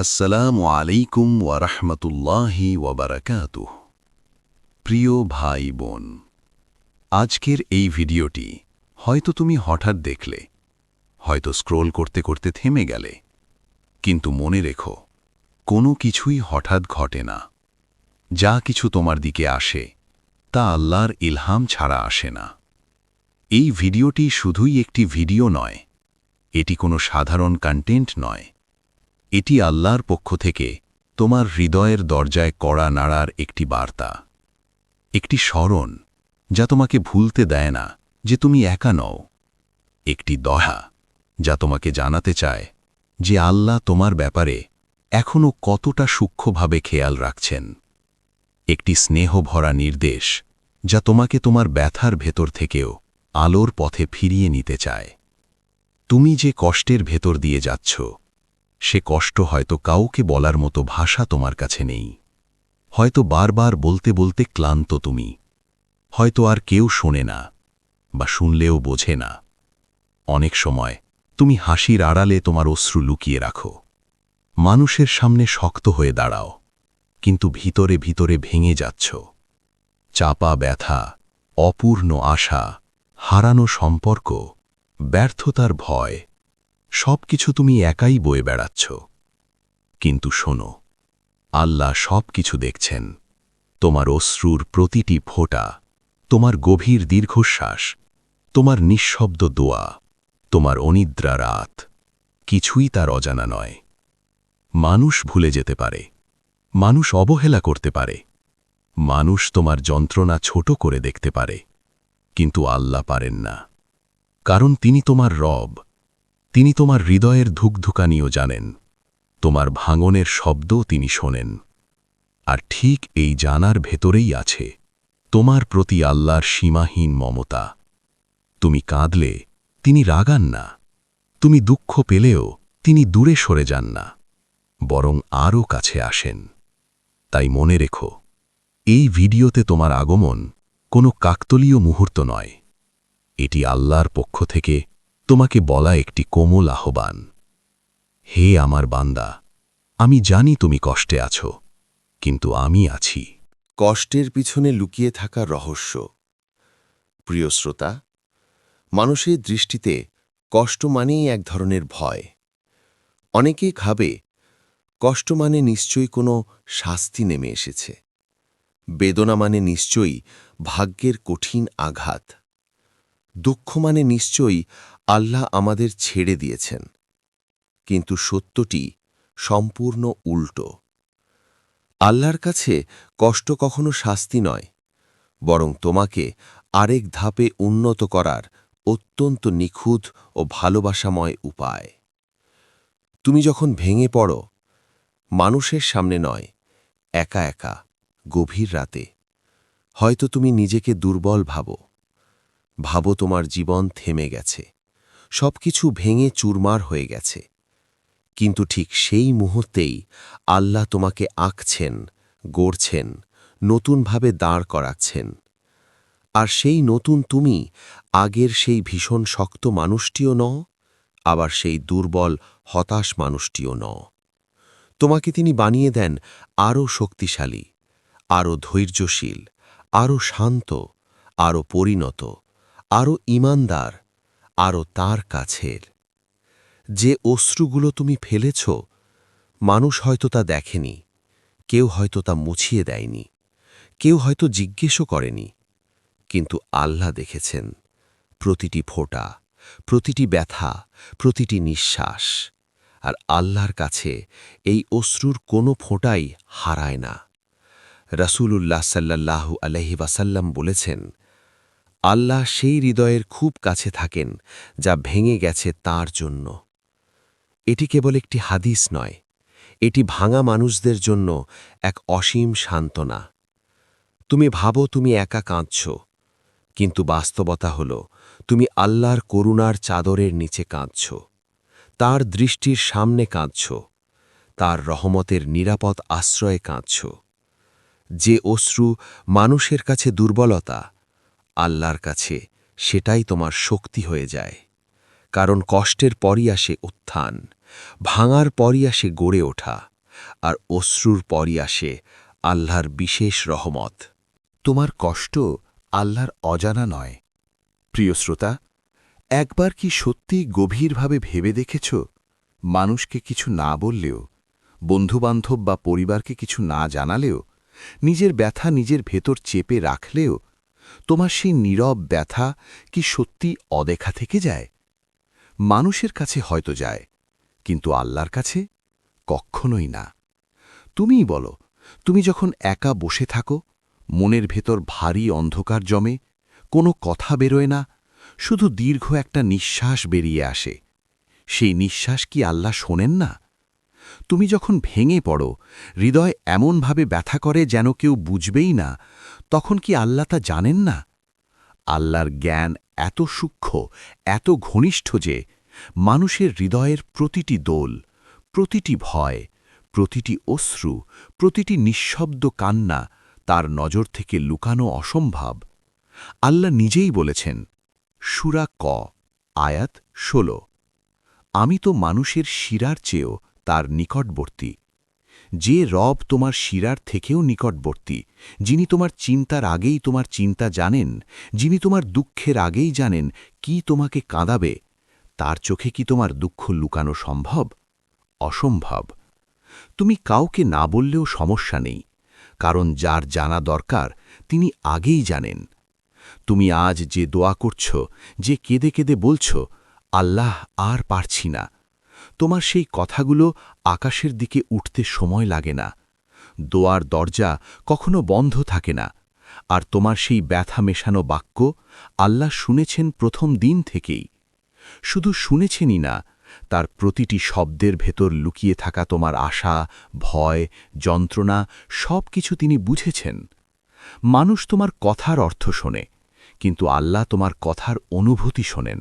আসসালামু আলাইকুম ওয়ারহমতুল্লাহি ওয়াবারাকাতুহ প্রিয় ভাই বোন, আজকের এই ভিডিওটি হয়তো তুমি হঠাৎ দেখলে, হয়তো স্ক্রোল করতে করতে থেমে গেলে, কিন্তু মনে রেখো, কোনো কিছুই হঠাৎ ঘটে না। যা কিছু তোমার দিকে আসে, তা আল্লাহর ইলহাম ছাড়া আসে না। এই ভিডিওটি শুধুই একটি ভিডিও নয়, এটি কোনো সাধারণ কন্টেন্ট নয়। এটি আল্লাহর পক্ষ থেকে তোমার হৃদয়ের দরজায় কড়া নাড়ার একটি বার্তা। একটি স্মরণ, যা তোমাকে ভুলতে দেয় না, যে তুমি একা নও। একটি দহা, যা তোমাকে জানাতে চায় যে আল্লাহ তোমার ব্যাপারে এখনও কতটা সূক্ষ্মভাবে খেয়াল রাখছেন। একটি স্নেহ ভরা নির্দেশ, যা তোমাকে তোমার ব্যথার ভেতর থেকেও আলোর পথে ফিরিয়ে নিতে চায়। তুমি যে কষ্টের ভেতর দিয়ে যাচ্ছ সে কষ্ট হয়তো কাউকে বলার মতো ভাষা তোমার কাছে নেই। হয়তো বারবার বলতে বলতে ক্লান্ত তুমি। হয়তো আর কেউ শোনে না, বা শুনলেও বোঝে না। অনেক সময় তুমি হাসির আড়ালে তোমার অশ্রু লুকিয়ে রাখো। মানুষের সামনে শক্ত হয়ে দাঁড়াও, কিন্তু ভিতরে ভিতরে ভেঙে যাচ্ছ। চাপা ব্যথা, অপূর্ণ আশা, হারানো সম্পর্ক, ব্যর্থতার ভয় সব কিছু তুমি একাই বয়ে বেড়াচ্ছ। কিন্তু শোনো, আল্লাহ সব কিছু দেখছেন। তোমার অশ্রুর প্রতিটি ফোঁটা, তোমার গভীর দীর্ঘশ্বাস, তোমার নিঃশব্দ দোয়া, তোমার অনিদ্রা রাত, কিছুই তার অজানা নয়। মানুষ ভুলে যেতে পারে, মানুষ অবহেলা করতে পারে, মানুষ তোমার যন্ত্রণা ছোট করে দেখতে পারে, কিন্তু আল্লাহ পারেন না। কারণ তিনি তোমার রব তিনি তোমার হৃদয়ের ধুকধুকানিও জানেন। তোমার ভাঙনের শব্দও তিনি শোনেন। আর ঠিক এই জানার ভেতরেই আছে, তোমার প্রতি আল্লাহর সীমাহীন মমতা। তুমি কাঁদলে, তিনি রাগান না। তুমি দুঃখ পেলেও, তিনি দূরে সরে যান না। বরং আরও কাছে আসেন। তাই মনে রেখো, এই ভিডিওতে তোমার আগমন কোনো কাকতলীয় মুহূর্ত নয়। এটি আল্লাহর পক্ষ থেকে তোমাকে বলা একটি কোমল আহ্বান। হে আমার বান্দা, আমি জানি তুমি কষ্টে আছো, কিন্তু আমি আছি। কষ্টের পিছনে লুকিয়ে থাকা রহস্য। প্রিয় শ্রোতা, মানুষের দৃষ্টিতে কষ্ট মানেই এক ধরনের ভয়। অনেকে খাবে কষ্ট মানে নিশ্চয়ই কোনো শাস্তি নেমে এসেছে। বেদনা মানে নিশ্চয়ই ভাগ্যের কঠিন আঘাত। দুঃখ মানে নিশ্চয়ই আল্লাহ আমাদের ছেড়ে দিয়েছেন। কিন্তু সত্যটি সম্পূর্ণ উল্টো। আল্লাহর কাছে কষ্ট কখনো শাস্তি নয়, বরং তোমাকে আরেক ধাপে উন্নত করার অত্যন্ত নিখুঁত ও ভালোবাসাময় উপায়। তুমি যখন ভেঙে পড়ো, মানুষের সামনে নয়, একা একা, গভীর রাতে। হয়তো তুমি নিজেকে দুর্বল ভাবো ভাবো তোমার জীবন থেমে গেছে। সব কিছু ভেঙে চুরমার হয়ে গেছে। কিন্তু ঠিক সেই মুহূর্তেই আল্লাহ তোমাকে আঁকছেন, গড়ছেন, নতুনভাবে দাঁড় করাচ্ছেন। আর সেই নতুন তুমি আগের সেই ভীষণ শক্ত মানুষটিও ন আবার সেই দুর্বল, হতাশ মানুষটিও ন তোমাকে তিনি বানিয়ে দেন আরও শক্তিশালী, আরও ধৈর্যশীল, আরও শান্ত, আরও পরিণত, আরও ইমানদার আরও তার কাছের। যে অশ্রুগুলো তুমি ফেলেছ, মানুষ হয়তো তা দেখেনি, কেউ হয়তো তা মুছিয়ে দেয়নি, কেউ হয়তো জিজ্ঞেসও করেনি। কিন্তু আল্লাহ দেখেছেন, প্রতিটি ফোঁটা, প্রতিটি ব্যথা, প্রতিটি নিঃশ্বাস, আর আল্লাহর কাছে এই অশ্রুর কোনো ফোঁটাই হারায় না। রাসূলুল্লাহ সাল্লাল্লাহু আলহি ওয়াসাল্লাম বলেছেন আল্লাহ সেই হৃদয়ের খুব কাছে থাকেন, যা ভেঙে গেছে তার জন্য। এটি কেবল একটি হাদিস নয়, এটি ভাঙা মানুষদের জন্য এক অসীম সান্ত্বনা। তুমি ভাবো তুমি একা কাঁদছ, কিন্তু বাস্তবতা হল, তুমি আল্লাহর করুণার চাদরের নিচে কাঁদছ, তার দৃষ্টির সামনে কাঁদছ, তার রহমতের নিরাপদ আশ্রয়ে কাঁদছ। যে অশ্রু মানুষের কাছে দুর্বলতা আল্লাহর কাছে, সেটাই তোমার শক্তি হয়ে যায়। কারণ কষ্টের পরই আসে উত্থান, ভাঙার পরই আসে গড়ে ওঠা, আর অশ্রুর পরই আসে আল্লাহর বিশেষ রহমত। তোমার কষ্ট আল্লাহর অজানা নয়। প্রিয় শ্রোতা, একবার কি সত্যি গভীরভাবে ভেবে দেখেছ? মানুষকে কিছু না বললেও, বন্ধুবান্ধব বা পরিবারকে কিছু না জানালেও, নিজের ব্যথা নিজের ভেতর চেপে রাখলেও তোমার সেই নীরব ব্যথা কি সত্যি অদেখা থেকে যায়? মানুষের কাছে হয়তো যায়, কিন্তু আল্লাহর কাছে কখনোই না। তুমিই বলো, তুমি যখন একা বসে থাকো, মনের ভেতর ভারী অন্ধকার জমে, কোনো কথা বেরোয় না, শুধু দীর্ঘ একটা নিঃশ্বাস বেরিয়ে আসে। সেই নিঃশ্বাস কি আল্লাহ শোনেন না? তুমি যখন ভেঙে পড়ো, হৃদয় এমনভাবে ব্যথা করে যেন কেউ বুঝবেই না তখন কি আল্লাহ তা জানেন না? আল্লাহর জ্ঞান এত সূক্ষ্ম, এত ঘনিষ্ঠ যে মানুষের হৃদয়ের প্রতিটি দোল, প্রতিটি ভয়, প্রতিটি অশ্রু, প্রতিটি নিঃশব্দ কান্না তার নজর থেকে লুকানো অসম্ভব। আল্লাহ নিজেই বলেছেন, সুরা ক, আয়াত ১৬ আমি তো মানুষের শিরার চেয়েও তার নিকটবর্তী। যে রব তোমার শিরার থেকেও নিকটবর্তী, যিনি তোমার চিন্তার আগেই তোমার চিন্তা জানেন, যিনি তোমার দুঃখের আগেই জানেন কি তোমাকে কাঁদাবে, তার চোখে কি তোমার দুঃখ লুকানো সম্ভব? অসম্ভব। তুমি কাউকে না বললেও সমস্যা নেই, কারণ যার জানা দরকার, তিনি আগেই জানেন। তুমি আজ যে দোয়া করছ, যে কেঁদে কেঁদে বলছ, আল্লাহ আর পারছি না। তোমার সেই কথাগুলো আকাশের দিকে উঠতে সময় লাগে না। দোয়ার দরজা কখনো বন্ধ থাকে না। আর তোমার সেই ব্যথা মেশানো বাক্য আল্লাহ শুনেছেন প্রথম দিন থেকেই। শুধু শুনেছেনই না, তার প্রতিটি শব্দের ভেতর লুকিয়ে থাকা তোমার আশা, ভয়, যন্ত্রণা সব কিছু তিনি বুঝেছেন। মানুষ তোমার কথার অর্থ শোনে, কিন্তু আল্লাহ তোমার কথার অনুভূতি শোনেন।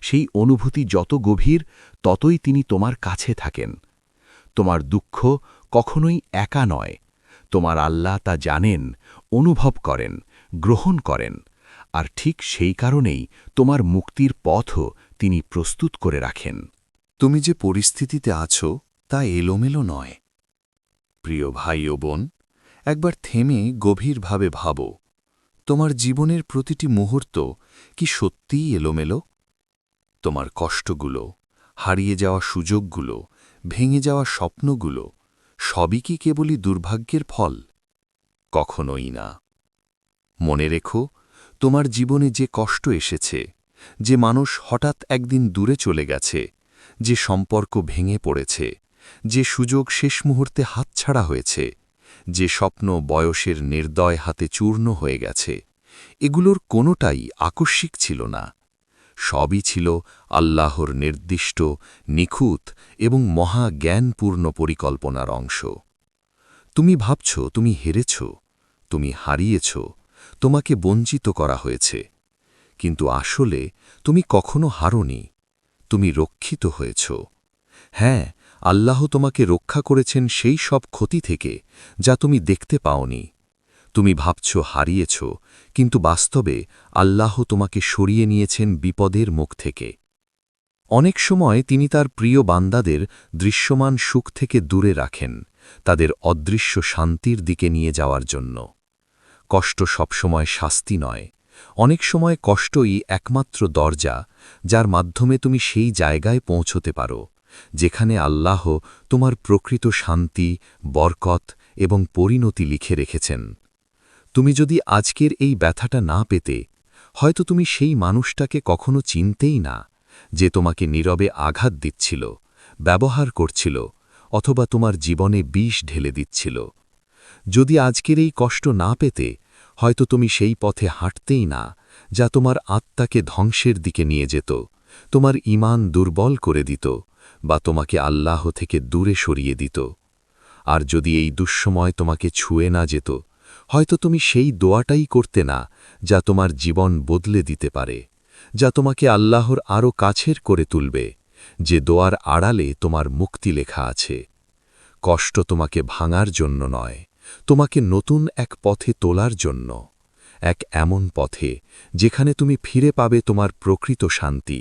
সেই অনুভূতি যত গভীর, ততই তিনি তোমার কাছে থাকেন। তোমার দুঃখ কখনোই একা নয়। তোমার আল্লাহ তা জানেন, অনুভব করেন, গ্রহণ করেন। আর ঠিক সেই কারণেই তোমার মুক্তির পথও তিনি প্রস্তুত করে রাখেন। তুমি যে পরিস্থিতিতে আছো, তা এলোমেলো নয়। প্রিয় ভাই ও বোন, একবার থেমে গভীরভাবে ভাবো, তোমার জীবনের প্রতিটি মুহূর্ত কি সত্যিই এলোমেলো? তোমার কষ্টগুলো, হারিয়ে যাওয়া সুযোগগুলো, ভেঙে যাওয়া স্বপ্নগুলো, সবই কি কেবলই দুর্ভাগ্যের ফল? কখনোই না। মনে রেখো, তোমার জীবনে যে কষ্ট এসেছে, যে মানুষ হঠাৎ একদিন দূরে চলে গেছে, যে সম্পর্ক ভেঙে পড়েছে, যে সুযোগ শেষ মুহূর্তে হাতছাড়া হয়েছে, যে স্বপ্ন বয়সের নির্দয় হাতে চূর্ণ হয়ে গেছে, এগুলোর কোনোটাই আকস্মিক ছিল না। সবই ছিল আল্লাহর নির্দিষ্ট, নিখুঁত এবং মহা জ্ঞানপূর্ণ পরিকল্পনার অংশ। তুমি ভাবছ, তুমি হেরেছ, তুমি হারিয়েছ, তোমাকে বঞ্চিত করা হয়েছে। কিন্তু আসলে তুমি কখনো হারনি, তুমি রক্ষিত হয়েছ। হ্যাঁ আল্লাহ তোমাকে রক্ষা করেছেন সেই সব ক্ষতি থেকে যা তুমি দেখতে পাওনি। তুমি ভাবছ হারিয়েছ, কিন্তু বাস্তবে আল্লাহ তোমাকে সরিয়ে নিয়েছেন বিপদের মুখ থেকে। অনেক সময় তিনি তার প্রিয় বান্দাদের দৃশ্যমান সুখ থেকে দূরে রাখেন, তাদের অদৃশ্য শান্তির দিকে নিয়ে যাওয়ার জন্য। কষ্ট সবসময় শাস্তি নয়। অনেক সময় কষ্টই একমাত্র দরজা, যার মাধ্যমে তুমি সেই জায়গায় পৌঁছতে পারো, যেখানে আল্লাহ তোমার প্রকৃত শান্তি, বরকত এবং পরিণতি লিখে রেখেছেন। তুমি যদি আজকের এই ব্যথাটা না পেতে, হয়তো তুমি সেই মানুষটাকে কখনো চিনতেই না যে তোমাকে নীরবে আঘাত দিচ্ছিল, ব্যবহার করছিল, অথবা তোমার জীবনে বিষ ঢেলে দিচ্ছিল। যদি আজকের এই কষ্ট না পেতে, হয়তো তুমি সেই পথে হাঁটতেই না যা তোমার আত্মাকে ধ্বংসের দিকে নিয়ে যেত, তোমার ইমান দুর্বল করে দিত বা তোমাকে আল্লাহ থেকে দূরে সরিয়ে দিত। আর যদি এই দুঃসময় তোমাকে ছুঁয়ে না যেত হয়তো তুমি সেই দোয়াটাই করতে না, যা তোমার জীবন বদলে দিতে পারে, যা তোমাকে আল্লাহর আরও কাছের করে তুলবে, যে দোয়ার আড়ালে তোমার মুক্তি লেখা আছে। কষ্ট তোমাকে ভাঙার জন্য নয়, তোমাকে নতুন এক পথে তোলার জন্য, এক এমন পথে যেখানে তুমি ফিরে পাবে তোমার প্রকৃত শান্তি,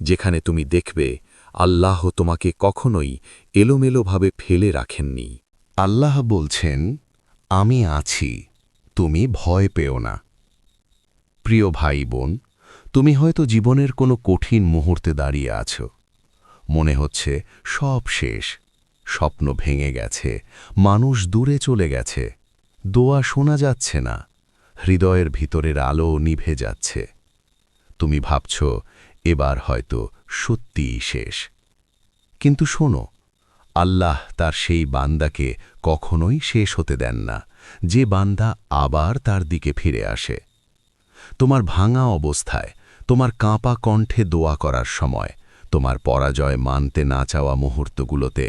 যেখানে তুমি দেখবে আল্লাহ তোমাকে কখনোই এলোমেলোভাবে ফেলে রাখেননি। আল্লাহ বলছেন আমি আছি, তুমি ভয় পেও না। প্রিয় ভাই বোন তুমি হয়তো জীবনের কোনো কঠিন মুহূর্তে দাঁড়িয়ে আছো। মনে হচ্ছে সব শেষ, স্বপ্ন ভেঙে গেছে, মানুষ দূরে চলে গেছে, দোয়া শোনা যাচ্ছে না, হৃদয়ের ভিতরের আলো নিভে যাচ্ছে। তুমি ভাবছ, এবার হয়তো সত্যিই শেষ। কিন্তু শোনো আল্লাহ তার সেই বান্দাকে কখনোই শেষ হতে দেন না। যে বান্দা আবার তার দিকে ফিরে আসে। তোমার ভাঙা অবস্থায়, তোমার কাঁপা কণ্ঠে দোয়া করার সময়, তোমার পরাজয় মানতে না চাওয়া মুহূর্তগুলোতে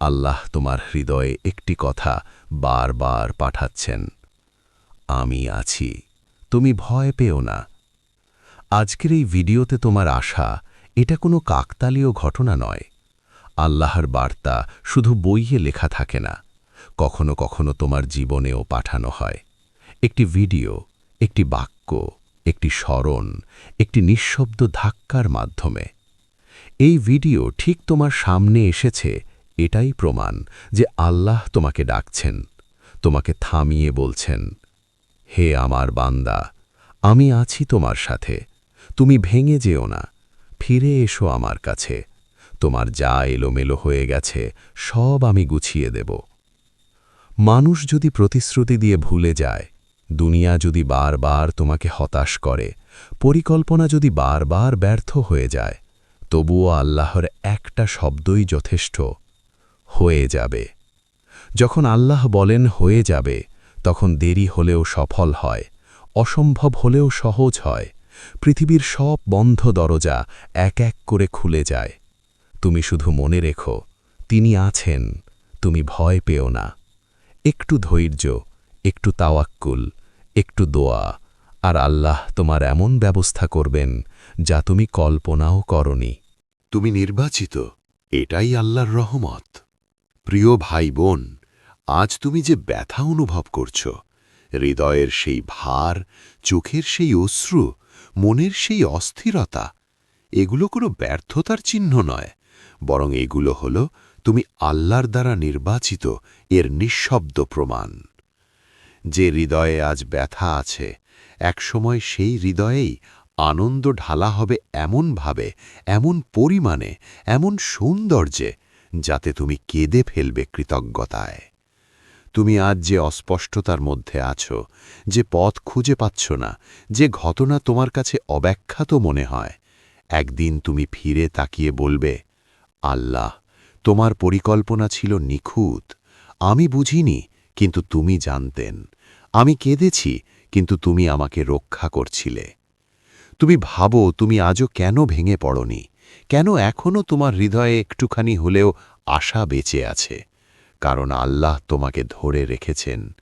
আল্লাহ তোমার হৃদয়ে একটি কথা বারবার পাঠাচ্ছেন। আমি আছি, তুমি ভয় পেও না। আজকের এই ভিডিওতে তোমার আশা, এটা কোনো কাকতালীয় ঘটনা নয়। আল্লাহর বার্তা শুধু বইয়ে লেখা থাকে না, কখনো কখনো তোমার জীবনেও পাঠানো হয়। একটি ভিডিও, একটি বাক্য, একটি স্মরণ, একটি নিঃশব্দ ধাক্কার মাধ্যমে। এই ভিডিও ঠিক তোমার সামনে এসেছে, এটাই প্রমাণ যে আল্লাহ তোমাকে ডাকছেন, তোমাকে থামিয়ে বলছেন, হে আমার বান্দা, আমি আছি তোমার সাথে, তুমি ভেঙে যেও না, ফিরে এসো আমার কাছে তোমার যা এলোমেলো হয়ে গেছে, সব আমি গুছিয়ে দেব। মানুষ যদি প্রতিশ্রুতি দিয়ে ভুলে যায়, দুনিয়া যদি বারবার তোমাকে হতাশ করে, পরিকল্পনা যদি বারবার ব্যর্থ হয়ে যায়, তবুও আল্লাহর একটা শব্দই যথেষ্ট, হয়ে যাবে। যখন আল্লাহ বলেন হয়ে যাবে, তখন দেরি হলেও সফল হয়, অসম্ভব হলেও সহজ হয়, পৃথিবীর সব বন্ধ দরজা এক এক করে খুলে যায়। তুমি শুধু মনে রেখো, তিনি আছেন, তুমি ভয় পেও না। একটু ধৈর্য, একটু তাওয়াক্কুল, একটু দোয়া, আর আল্লাহ তোমার এমন ব্যবস্থা করবেন যা তুমি কল্পনাও করনি। তুমি নির্বাচিত, এটাই আল্লাহর রহমত। প্রিয় ভাই বোন আজ তুমি যে ব্যথা অনুভব করছ, হৃদয়ের সেই ভার, চোখের সেই অশ্রু, মনের সেই অস্থিরতা, এগুলো কোনো ব্যর্থতার চিহ্ন নয়। বরং এগুলো হল তুমি আল্লাহর দ্বারা নির্বাচিত এর নিঃশব্দ প্রমাণ। যে হৃদয়ে আজ ব্যথা আছে, একসময় সেই হৃদয়েই আনন্দ ঢালা হবে এমনভাবে, এমন পরিমাণে, এমন সৌন্দর্যে, যাতে তুমি কেঁদে ফেলবে কৃতজ্ঞতায়। তুমি আজ যে অস্পষ্টতার মধ্যে আছো, যে পথ খুঁজে পাচ্ছ না, যে ঘটনা তোমার কাছে অব্যাখ্যাত মনে হয়, একদিন তুমি ফিরে তাকিয়ে বলবে আল্লাহ, তোমার পরিকল্পনা ছিল নিখুঁত। আমি বুঝিনি, কিন্তু তুমি জানতেন। আমি কেঁদেছি, কিন্তু তুমি আমাকে রক্ষা করছিলে। তুমি ভাবো, তুমি আজও কেন ভেঙে পড়নি? কেন এখনও তোমার হৃদয়ে একটুখানি হলেও আশা বেঁচে আছে? কারণ আল্লাহ তোমাকে ধরে রেখেছেন।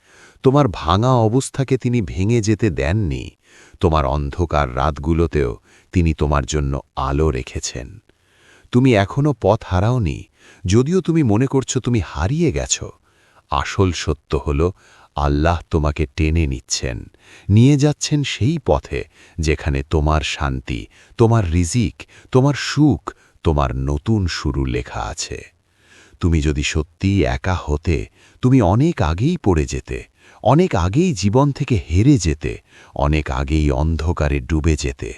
তোমার ভাঙা অবস্থাকে তিনি ভেঙে যেতে দেননি। তোমার অন্ধকার রাতগুলোতেও তিনি তোমার জন্য আলো রেখেছেন। তুমি এখনও পথ হারাওনি, যদিও তুমি মনে করছ তুমি হারিয়ে গেছ। আসল সত্য হল, আল্লাহ তোমাকে টেনে নিচ্ছেন। নিয়ে যাচ্ছেন সেই পথে যেখানে তোমার শান্তি, তোমার রিজিক, তোমার সুখ, তোমার নতুন শুরু লেখা আছে। তুমি যদি সত্যিই একা হতে, তুমি অনেক আগেই পড়ে যেতে, অনেক আগেই জীবন থেকে হেরে যেতে, অনেক আগেই অন্ধকারে ডুবে যেতে।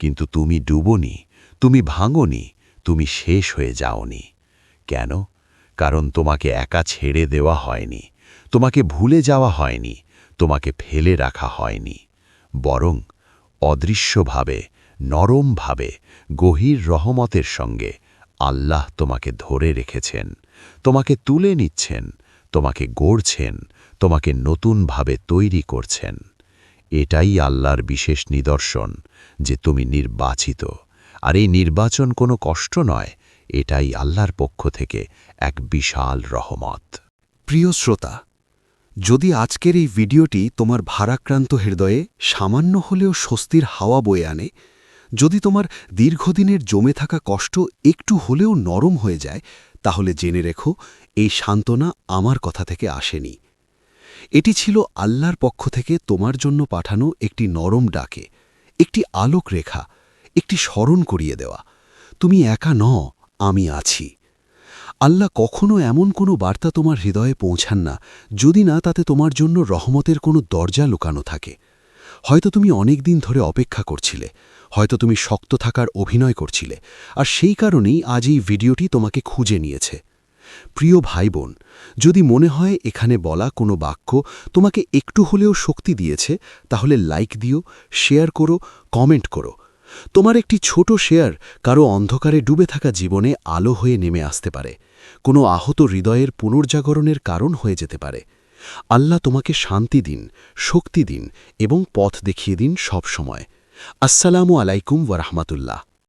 কিন্তু তুমি ডুবনি, তুমি ভাঙনি তুমি শেষ হয়ে যাওনি। কেন? কারণ তোমাকে একা ছেড়ে দেওয়া হয়নি। তোমাকে ভুলে যাওয়া হয়নি। তোমাকে ফেলে রাখা হয়নি। বরং অদৃশ্যভাবে, নরমভাবে, গভীর রহমতের সঙ্গে আল্লাহ তোমাকে ধরে রেখেছেন। তোমাকে তুলে নিচ্ছেন। তোমাকে গড়ছেন। তোমাকে নতুনভাবে তৈরি করছেন। এটাই আল্লাহর বিশেষ নিদর্শন যে তুমি নির্বাচিত। আর এই নির্বাচন কোনো কষ্ট নয়, এটাই আল্লাহর পক্ষ থেকে এক বিশাল রহমত। প্রিয় শ্রোতা, যদি আজকের এই ভিডিওটি তোমার ভারাক্রান্ত হৃদয়ে সামান্য হলেও স্বস্তির হাওয়া বয়ে আনে, যদি তোমার দীর্ঘদিনের জমে থাকা কষ্ট একটু হলেও নরম হয়ে যায়, তাহলে জেনে রেখো, এই সান্ত্বনা আমার কথা থেকে আসেনি। এটি ছিল আল্লাহর পক্ষ থেকে তোমার জন্য পাঠানো একটি নরম ডাকে, একটি আলোক রেখা একটি স্মরণ করিয়ে দেওয়া। তুমি একা ন আমি আছি। আল্লাহ কখনো এমন কোনো বার্তা তোমার হৃদয়ে পৌঁছান না, যদি না তাতে তোমার জন্য রহমতের কোনো দরজা লুকানো থাকে। হয়তো তুমি অনেক দিন ধরে অপেক্ষা করছিলে, হয়তো তুমি শক্ত থাকার অভিনয় করছিলে, আর সেই কারণেই আজ এই ভিডিওটি তোমাকে খুঁজে নিয়েছে। প্রিয় ভাই বোন যদি মনে হয় এখানে বলা কোনো বাক্য তোমাকে একটু হলেও শক্তি দিয়েছে, তাহলে লাইক দিও, শেয়ার করো, কমেন্ট করো। তোমার একটি ছোট শেয়ার কারও অন্ধকারে ডুবে থাকা জীবনে আলো হয়ে নেমে আসতে পারে। কোনো আহত হৃদয়ের পুনর্জাগরণের কারণ হয়ে যেতে পারে। আল্লাহ তোমাকে শান্তি দিন, শক্তি দিন এবং পথ দেখিয়ে দিন সব সময় আসসালামু আলাইকুম ওয়ারহমাতুল্লাহ